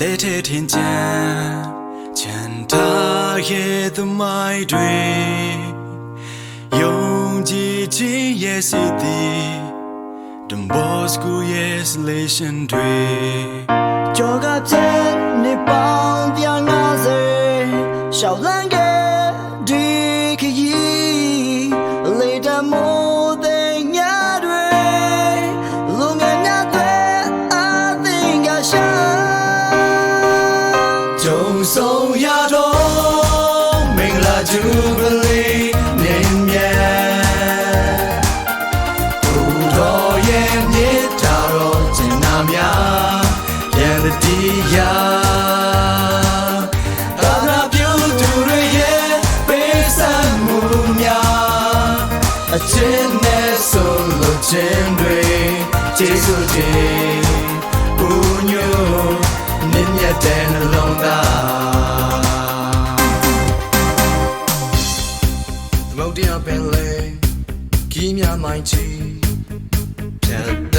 ရဲ့တန်တဲ့တဲ့ထင်ချမ်းချမ်းသာရဲ့သမိုင်းတွေယုံကြည်ခြင်းရဲ့စီသည် Don Bosco yes selection တွေကျော်ကတဲ့နေပေါင်းတရားငါစေရှောက်လန်းခဲ့ ချင်းနဲ့ဆိုလို့ခြင်းတွေကျေးဇူးတင်ဘူညိုမြင့်မြတ်တဲ့နှလုံးသားသမုတ်တရားပင်လေကြီးများမိုင်းချီဖြတ်တ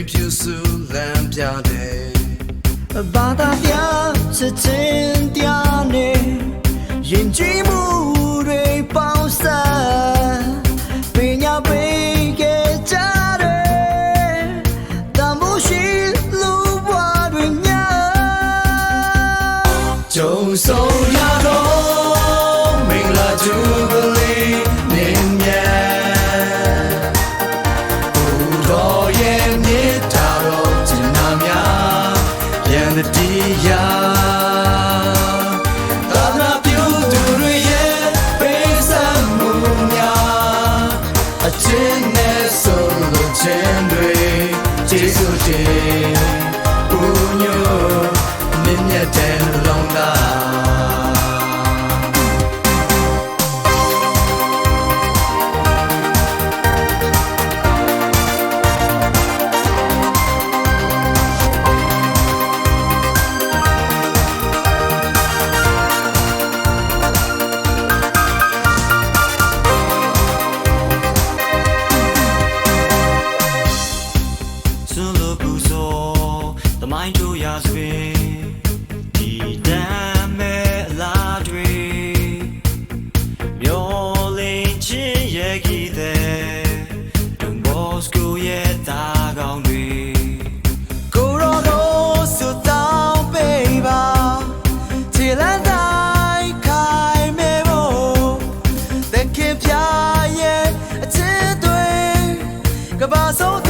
မိုက်တွေဖြူစုလမ်းပြတယ်ဘာသာပြချစ်ချင်းတရားနေရင်ကြည်မှုတွေပေါင်းစပ်ပညာပေးခဲ့ကြတယ်တမိုးရှိလူဘွားတွေညာကြုံဆုံးရတော့ စွန့်လို့ပူဇော်သမိုင်းတို့ရာဆွေဒီတမ်းမဲ့အလားတွေမျောလင်းချင်းရဲ့ကြီးတဲ့ဒုံဘော့စကိုရဲ့သားကောင်းတွေကိုရောတော့စွတောင်းပေးပါခြေလမ်းတိုင်းခိုင်မဲဖို့တဲ့ခင်ပြရဲ့အချစ်တွေကဘာဆုံး